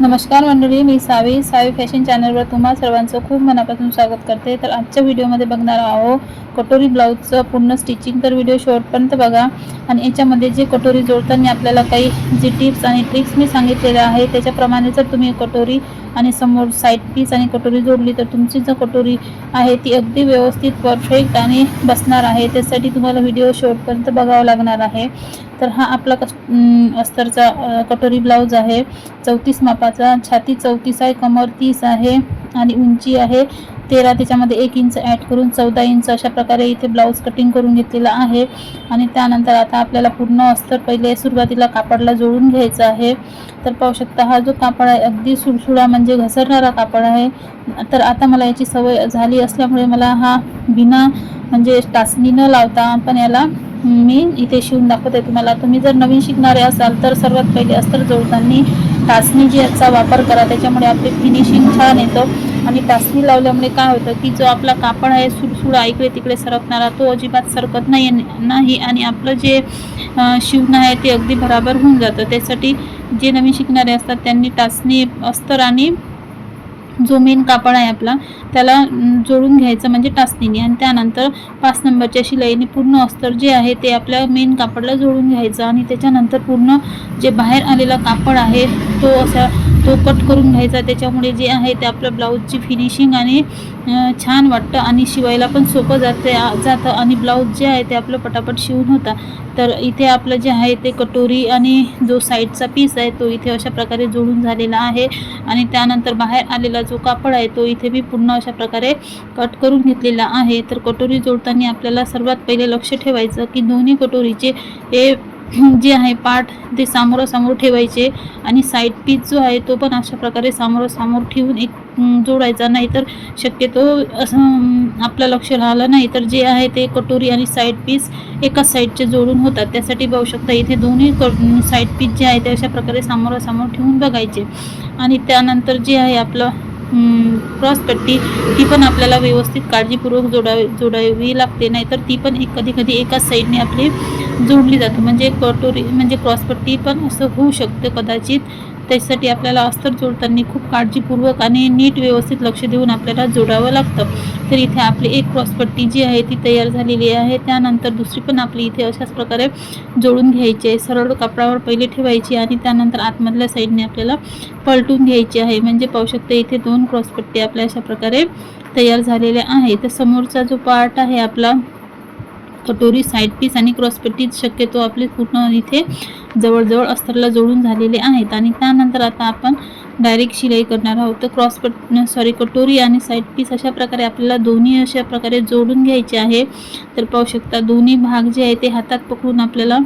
नमस्कार मंडळी मी सावी. सावी फॅशन चॅनलवर तुम्हा सर्वांचं खूप मनापासून स्वागत करते. तर आजच्या व्हिडिओमध्ये बघणार आहोत कटोरी ब्लाऊजचं पूर्ण स्टिचिंग. तर व्हिडिओ शेवटपर्यंत बघा. आणि याच्यामध्ये जे कटोरी जोडताना आपल्याला काही जी टिप्स आणि ट्रिक्स मी सांगितलेल्या आहे त्याच्याप्रमाणे जर तुम्ही कटोरी आणि समोर साईड पीस आणि कटोरी जोडली तर तुमची जी कटोरी आहे ती अगदी व्यवस्थित परफेक्ट आणि बसणार आहे. त्यासाठी तुम्हाला व्हिडिओ शेवटपर्यंत बघावं लागणार आहे. तर हा आपला कस अस्तरचा कटोरी ब्लाऊज आहे. चौतीस मापाचा छाती चौतीस आहे कमर तीस आहे आणि उंची आहे. तेरा त्याच्यामध्ये एक इंच ॲड करून चौदा इंच अशा प्रकारे इथे ब्लाऊज कटिंग करून घेतलेला आहे. आणि त्यानंतर आता आपल्याला पूर्ण अस्तर पहिले सुरुवातीला कापडला जोडून घ्यायचं आहे. तर पाहू शकता हा जो कापड आहे अगदी सुळसुळा म्हणजे घसरणारा कापड आहे. तर आता मला याची सवय झाली असल्यामुळे मला हा बिना म्हणजे टाचणी न लावता पण याला मी इथे शिवून दाखवते तुम्हाला. तुम्ही जर नवीन शिकणारे असाल तर सर्वात पहिले अस्तर जोडताना टाचणी जी याचा वापर करा. त्याच्यामुळे आपले फिनिशिंग छान येतं. आणि टाचणी लावल्यामुळे काय होतं की जो आपला कापड आहे सुडसुडा इकडे तिकडे सरकणारा तो अजिबात सरकत नाही नाही. आणि आपलं जे शिवणं आहे ते अगदी बराबर होऊन जातं. त्यासाठी जे नवीन शिकणारे असतात त्यांनी टाचणी अस्तर आणि जो मेन कापड आहे आपला त्याला जोडून घ्यायचं म्हणजे टाचणीने. आणि त्यानंतर पाच नंबरच्या शिलाईने पूर्ण अस्तर जे आहे ते आपल्या मेन कापडला जोडून घ्यायचं. आणि त्याच्यानंतर पूर्ण जे बाहेर आलेला कापड आहे तो असा तो कट करून घ्यायचा. त्याच्यामुळे जे आहे ते आपलं ब्लाऊजची फिनिशिंग आणि छान वाटतं आणि शिवायला पण सोपं जाते जातं. आणि ब्लाऊज जे आहे ते आपलं पटापट शिवून होता. तर इथे आपलं जे आहे ते कटोरी आणि जो साईडचा पीस आहे तो इथे अशा प्रकारे जोडून झालेला आहे. आणि त्यानंतर बाहेर आलेला जो कापड आहे तो इथे मी पूर्ण अशा प्रकारे कट करून घेतलेला आहे. तर कटोरी जोडताना आपल्याला सर्वात पहिले लक्ष ठेवायचं की दोन्ही कटोरीचे हे जे आहे पाठ ते सामोरासमोर ठेवायचे आणि साईड पीस जो आहे तो पण अशा प्रकारे सामोरासमोर ठेवून एक जोडायचा. नाही तर शक्यतो असं आपलं लक्ष राहिलं नाही तर जे आहे ते कटोरी आणि साईड पीस एकाच साईडचे जोडून होतात. त्यासाठी बघू शकता इथे दोन्ही क साईड पीस जे आहे ते अशा प्रकारे सामोरासमोर ठेवून बघायचे. आणि त्यानंतर जे आहे आपलं क्रॉस पट्टी ती पण आपल्याला व्यवस्थित काळजीपूर्वक जोडावी जोडावी लागते. नाहीतर ती पण एक कधी कधी एकाच साईडने आपली जोडली जाते. म्हणजे कटोरी म्हणजे क्रॉसपट्टी पण असं होऊ शकतं कदाचित. त्याच्यासाठी आपल्याला अस्तर जोडताना खूप काळजीपूर्वक आणि नीट व्यवस्थित लक्ष देऊन आपल्याला जोडावं लागतं. तर इथे आपली एक क्रॉसपट्टी जी आहे ती तयार झालेली आहे. त्यानंतर दुसरी पण आपली इथे अशाच प्रकारे जोडून घ्यायची आहे. सरळ कापडावर पहिले ठेवायची आणि त्यानंतर आतमधल्या साईडने आपल्याला पलटून घ्यायची आहे. म्हणजे पाहू शकता इथे दोन क्रॉसपट्टी आपल्या अशा प्रकारे तयार झालेल्या आहे तर समोरचा जो पार्ट आहे आपला कटोरी साईड पीस आणि क्रॉसपट्टी शक्यतो आपले पूर्ण इथे जवळजवळ अस्तरला जोडून झालेले आहेत. आणि त्यानंतर आता आपण डायरेक्ट शिलाई करणार आहोत. तर क्रॉसपट सॉरी कटोरी आणि साईड पीस अशा प्रकारे आपल्याला दोन्ही अशा प्रकारे जोडून घ्यायचे आहे. तर पाहू शकता दोन्ही भाग जे आहे ते हातात पकडून आपल्याला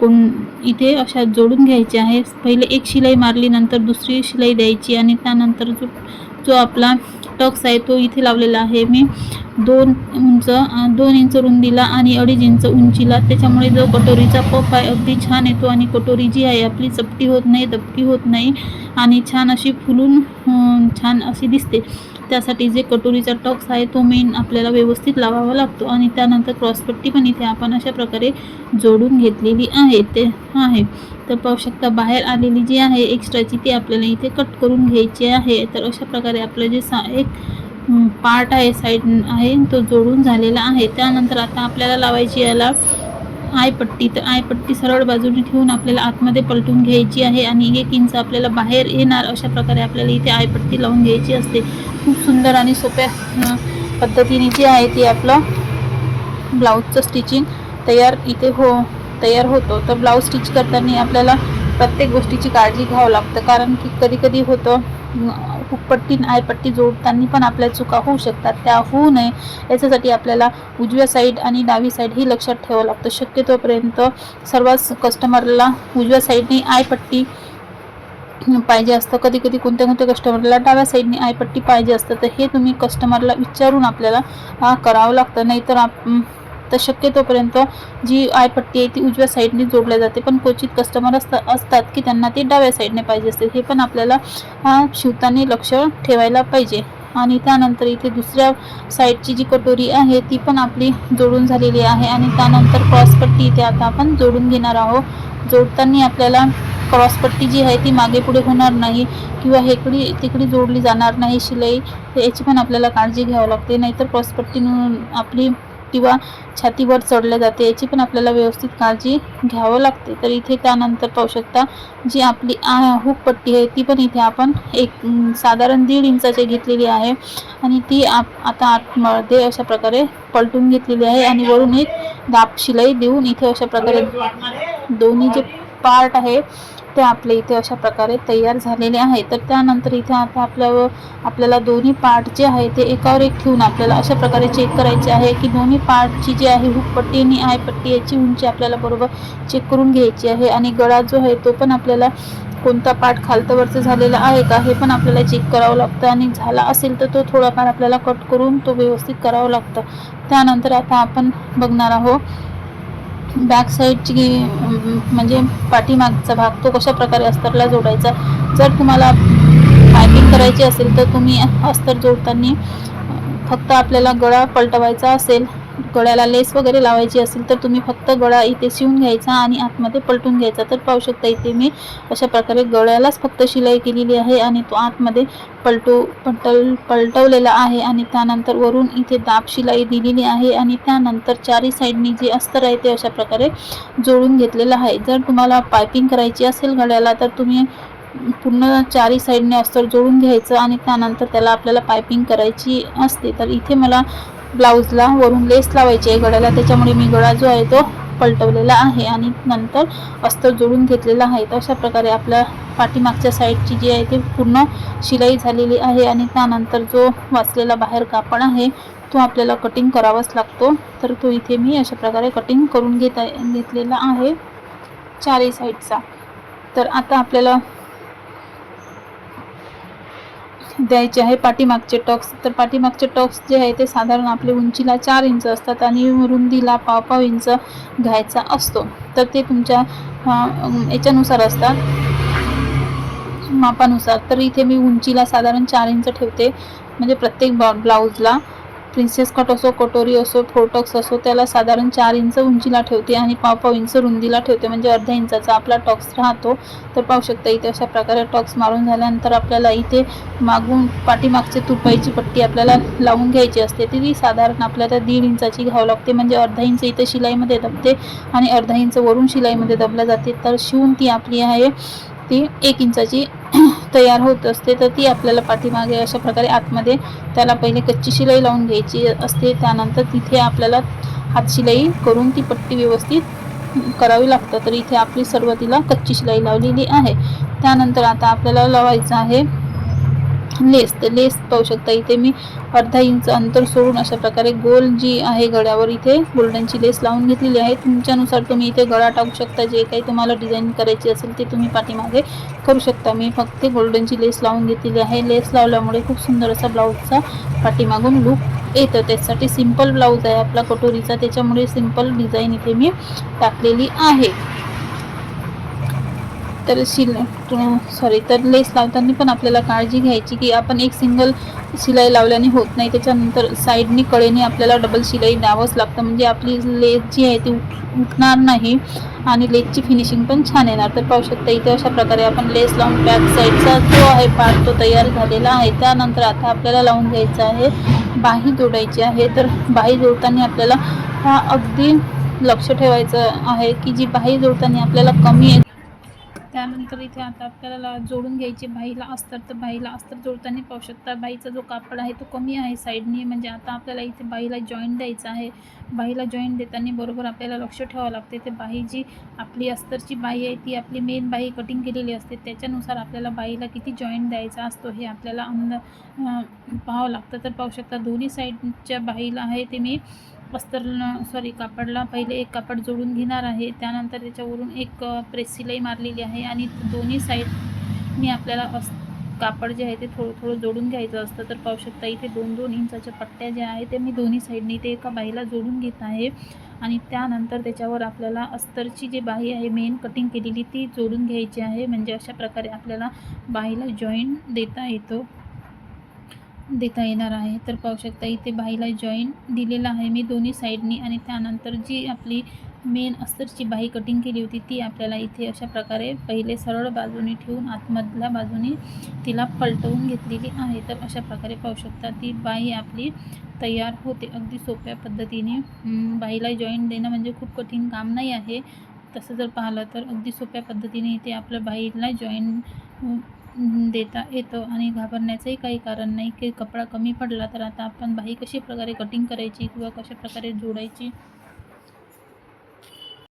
कोण इथे अशा जोडून घ्यायचे आहे. पहिले एक शिलाई मारली नंतर दुसरी शिलाई द्यायची आणि त्यानंतर जो जो आपला टक्स आहे तो इथे लावलेला आहे. मी दोन उंच दोन इंच रुंदीला आणि अडीच इंच उंचीला. त्याच्यामुळे जो कटोरीचा पफ आहे अगदी छान येतो. आणि कटोरी जी आहे आपली चपटी होत नाही दपटी होत नाही. आणि छान अशी फुलून छान अशी दिसते. त्यासाठी जे कटोरीचा टॉक्स आहे तो मेन आपल्याला व्यवस्थित लावावा लागतो. आणि त्यानंतर क्रॉसपट्टी पण इथे आपण अशा प्रकारे जोडून घेतलेली आहे. ते आहे. तर पाहू शकता बाहेर आलेली जी आहे एक्स्ट्राची ती आपल्याला इथे कट करून घ्यायची आहे. तर अशा प्रकारे आपलं जे सा एक पार्ट आहे साईड आहे तो जोडून झालेला आहे. त्यानंतर आता आपल्याला लावायची याला आयपट्टी तर आयपट्टी सरळ बाजूने ठेवून आपल्याला आतमध्ये पलटून घ्यायची आहे आणि एक इंच आपल्याला बाहेर येणार अशा प्रकारे आपल्याला इथे आयपट्टी लावून घ्यायची असते. खूप सुंदर आणि सोप्या पद्धतीने जी आहे ती आपलं ब्लाऊजचं स्टिचिंग तयार इथे हो तयार होतो. तर ब्लाऊज स्टिच करताना आपल्याला प्रत्येक गोष्टीची काळजी घ्यावं लागतं. कारण की कधी कधी होतं खूप हुकपट्टी आयपट्टी जोडताना पण आपल्या चुका होऊ शकतात. त्या होऊ नये याच्यासाठी आपल्याला उजव्या साईड आणि डावी साईड ही लक्षात ठेवावं लागतं. शक्यतोपर्यंत सर्वच कस्टमरला उजव्या साईडने आयपट्टी पाहिजे असतं. कधी कधी कोणत्या कोणत्या कस्टमरला डाव्या साईडने आयपट्टी पाहिजे असतं. तर हे तुम्ही कस्टमरला विचारून आपल्याला करावं लागतं. नाहीतर आप तर शक्यतोपर्यंत जी आयपट्टी आहे ती उजव्या साईडने जोडल्या जाते. पण क्वचित कस्टमर असता असतात की त्यांना ती डाव्या साईडने पाहिजे असते. हे पण आपल्याला शिवताना लक्ष ठेवायला पाहिजे. आणि त्यानंतर इथे दुसऱ्या साईडची जी कटोरी आहे ती पण आपली जोडून झालेली आहे. आणि त्यानंतर क्रॉसपट्टी इथे आता आपण जोडून घेणार आहोत. जोडताना आपल्याला क्रॉसपट्टी जी आहे ती मागे पुढे होणार नाही किंवा हेकडी तिकडी जोडली जाणार नाही शिलाई याची पण आपल्याला काळजी घ्यावी लागते. नाहीतर क्रॉसपट्टी आपली किंवा छातीवर चढल्या जाते याची पण आपल्याला व्यवस्थित काळजी घ्यावं लागते. तर इथे त्यानंतर पाहू शकता जी आपली हुकपट्टी आहे ती पण इथे आपण एक साधारण दीड इंचाची घेतलेली आहे. आणि ती आप आता आतमध्ये अशा प्रकारे पलटून घेतलेली आहे आणि वरून एक दाब शिलाई देऊन इथे अशा प्रकारे दोन्ही जे पार्ट आहे ते आपले इथे अशा प्रकारे तयार झालेले आहे. तर त्यानंतर इथे आता आपल्या आपल्याला दोन्ही पार्ट जे आहे ते एकावर एक ठेवून आपल्याला अशा प्रकारे चेक करायचे आहे की दोन्ही पार्टची जी आहे हुकपट्टी आणि आयपट्टी याची उंची आपल्याला बरोबर चेक करून घ्यायची आहे आणि गळा जो आहे तो पण आपल्याला कोणता पार्ट खालतवरचं झालेला आहे का हे पण आपल्याला चेक करावं लागतं आणि झाला असेल तर तो थोडाफार आपल्याला कट करून तो व्यवस्थित करावं लागतं. त्यानंतर आता आपण बघणार आहोत बॅक साईडची म्हणजे पाठीमागचा भाग तो कशा प्रकारे अस्तरला जोडायचा? जर तुम्हाला पायपिंग करायची असेल तर तुम्ही अस्तर जोडताना फक्त आपल्याला गळा पलटवायचा असेल गळ्याला लेस वगैरे लावायची असेल तर तुम्ही फक्त गळा इथे शिवून घ्यायचा आणि आतमध्ये पलटून घ्यायचा. तर पाहू शकता इथे मी अशा प्रकारे गळ्यालाच फक्त शिलाई केलेली आहे आणि तो आतमध्ये पलटू पलटल पलटवलेला आहे आणि त्यानंतर वरून इथे दाब शिलाई दिलेली आहे आणि त्यानंतर चारी साईडनी जे अस्तर आहे ते अशा प्रकारे जोडून घेतलेलं आहे. जर तुम्हाला पायपिंग करायची असेल गळ्याला तर तुम्ही पूर्ण चारी साईडने अस्तर जोडून घ्यायचं आणि त्यानंतर त्याला आपल्याला पायपिंग करायची असते. तर इथे मला ब्लाऊजला वरून लेस लावायची आहे गळ्याला. त्याच्यामुळे मी गळा जो आहे तो पलटवलेला आहे आणि नंतर अस्तर जोडून घेतलेला आहे. तर अशा प्रकारे आपल्या पाठीमागच्या साईडची जी आहे ती पूर्ण शिलाई झालेली आहे आणि त्यानंतर जो वाचलेला बाहेर कापड आहे तो आपल्याला कटिंग करावाच लागतो. तर तो इथे मी अशा प्रकारे कटिंग करून घेत घेतलेला आहे चारही साईडचा. तर आता आपल्याला द्यायचे आहे. पाठीमागचे टक्स. तर पाठीमागचे टक्स जे आहे ते साधारण आपले उंचीला चार इंच असतात आणि रुंदीला पाव पाव इंच घ्यायचा असतो. तर ते तुमच्या याच्यानुसार असतात. मापानुसार. तर इथे मी उंचीला साधारण चार इंच ठेवते. म्हणजे प्रत्येक ब्लाऊजला. प्रिन्सेस कट असो कटोरी असो फोटक्स असो त्याला साधारण चार इंच उंचीला ठेवते आणि पाव पाव इंच रुंदीला ठेवते. म्हणजे अर्ध्या इंचाचा आपला टॉक्स राहतो. तर पाहू शकता इथे अशा प्रकारे टॉक्स मारून झाल्यानंतर आपल्याला इथे मागून पाठीमागचे तुपाईची पट्टी आपल्याला लावून घ्यायची असते. ती साधारण आपल्याला दीड इंचाची घ्यावं लागते. म्हणजे अर्धा इंच इथे शिलाईमध्ये दबते आणि अर्धा इंच वरून शिलाईमध्ये दबल्या जाते. तर शिवून ती आपली आहे ती एक इंचाची तयार होत असते तर ती आपल्याला पाठीमागे अशा प्रकारे आतमध्ये त्याला पहिले कच्ची शिलाई लावून घ्यायची असते. त्यानंतर तिथे आपल्याला हात शिलाई करून ती पट्टी व्यवस्थित करावी लागतं. तर इथे आपली सुरुवातीला कच्ची शिलाई लावलेली आहे. त्यानंतर आता आपल्याला लावायचं आहे लेस तर लेस पाहू शकता. इथे मी अर्धा इंच अंतर सोडून अशा प्रकारे गोल जी आहे गळ्यावर इथे गोल्डनची लेस लावून घेतलेली आहे. तुमच्यानुसार तुम्ही इथे गळा टाकू शकता. जे काही तुम्हाला डिझाईन करायची असेल ते तुम्ही पाठीमागे करू शकता. मी फक्त गोल्डनची लेस लावून घेतलेली आहे. लेस लावल्यामुळे खूप सुंदर असा ब्लाऊजचा पाठीमागून लुक येतं. त्यासाठी सिंपल ब्लाऊज आहे आपला कटोरीचा. त्याच्यामुळे सिंपल डिझाईन इथे मी टाकलेली आहे. तर शिल सॉरी तर लेस लावताना पण आपल्याला काळजी घ्यायची की आपण एक सिंगल शिलाई लावल्याने होत नाही. त्याच्यानंतर साईडने कडेने आपल्याला डबल शिलाई द्यावंच लागतं. म्हणजे आपली लेस जी आहे ती उठ उठणार नाही आणि लेसची फिनिशिंग पण छान येणार. तर पाहू शकता इथे अशा प्रकारे आपण लेस लावून बॅक साईडचा जो आहे पार्ट तो तयार झालेला आहे. त्यानंतर आता आपल्याला लावून घ्यायचं आहे. बाही जोडायची आहे. तर बाही जोडताना आपल्याला हा अगदी लक्ष ठेवायचं आहे की जी बाही जोडताना आपल्याला कमी आहे त्यानंतर इथे आता आपल्याला जोडून घ्यायची बाईला अस्तर तर बाईला अस्तर जोडताना पाहू शकता. बाईचा जो कापड आहे तो कमी आहे साईडने. म्हणजे आता आपल्याला इथे बाईला जॉईंट द्यायचा आहे. बाईला जॉईंट देताना बरोबर आपल्याला लक्ष ठेवावं लागते. ते बाई जी आपली अस्तरची बाई आहे ती आपली मेन बाई कटिंग केलेली असते. त्याच्यानुसार आपल्याला बाईला किती जॉईंट द्यायचा असतो हे आपल्याला अंदा पाहावं लागतं. तर पाहू शकता दोन्ही साईडच्या बाईला आहे ते मी अस्तर सॉरी कापडला. पहिले एक कापड जोडून घेणार आहे. त्यानंतर त्याच्यावरून एक अ, प्रेस मारलेली आहे आणि दोन्ही साईडनी आपल्याला अस कापड जे आहे ते थोडं थोडं जोडून घ्यायचं असतं. तर पाहू शकता इथे दोन दोन इंचाच्या पट्ट्या ज्या आहेत ते मी दोन्ही साईडने ते एका बाईला जोडून घेत आहे. आणि त्यानंतर त्याच्यावर आपल्याला अस्तरची जी बाही आहे मेन कटिंग केलेली ती जोडून घ्यायची आहे. म्हणजे अशा प्रकारे आपल्याला बाईला जॉईंट देता येतो. देता येणार आहे. तर पाहू शकता इथे बाईला जॉईंट दिलेला आहे. मी दोन्ही साईडनी आणि त्यानंतर जी आपली मेन अस्तरची बाही कटिंग केली होती ती आपल्याला इथे अशा प्रकारे पहिले सरळ बाजूनी ठेवून आतमधल्या बाजूनी तिला पलटवून घेतलेली आहे. तर अशा प्रकारे पाहू शकता ती बाही आपली तयार होते. अगदी सोप्या पद्धतीने बाईला बाहीला जॉईंट देणं म्हणजे खूप कठीण काम नाही आहे. तसं जर पाहिलं तर अगदी सोप्या पद्धतीने इथे आपल्या बाईला जॉईंट देता येतं आणि घाबरण्याचंही काही कारण नाही की कपडा कमी पडला तर आता आपण बाही कशी प्रकारे कटिंग करायची किंवा कशा प्रकारे जोडायची?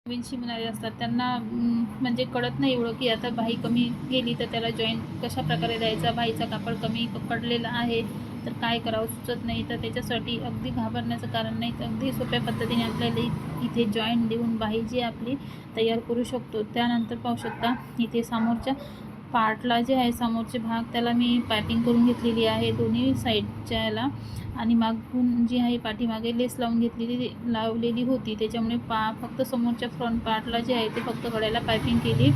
नवीन शिवणारे असतात त्यांना म्हणजे कळत नाही एवढं की आता बाही कमी गेली तर त्याला जॉईंट कशा प्रकारे द्यायचा? बाईचा कापड कमी पकडलेला आहे तर काय करावं सुचत नाही. तर त्याच्यासाठी अगदी घाबरण्याचं कारण नाही. तर अगदी सोप्या पद्धतीने आपल्याला इथे जॉईंट देऊन बाही जी आपली तयार करू शकतो त्यानंतर पाहू शकता इथे समोरच्या पार्टला जे आहे समोरचे भाग त्याला मी पायपिंग करून घेतलेली आहे दोन्ही साईडच्या याला आणि मागून जी आहे पाठीमागे लेस लावून घेतलेली लावलेली होती. त्याच्यामुळे पा फक्त समोरच्या फ्रंट पार्टला जे आहे ते फक्त गळ्याला पायपिंग केली.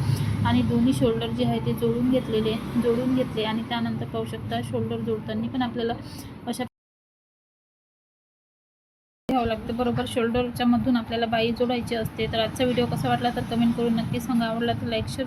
आणि दोन्ही शोल्डर जे आहे ते जोडून घेतलेले जोडून घेतले. आणि त्यानंतर पाहू शकता शोल्डर जोडताना पण आपल्याला अशा घ्यावं लागतं. बरोबर शोल्डरच्या मधून आपल्याला बाई जोडायची असते. तर आजचा व्हिडिओ कसा वाटला तर कमेंट करून नक्की सांगा. आवडला तर लाईक शेअर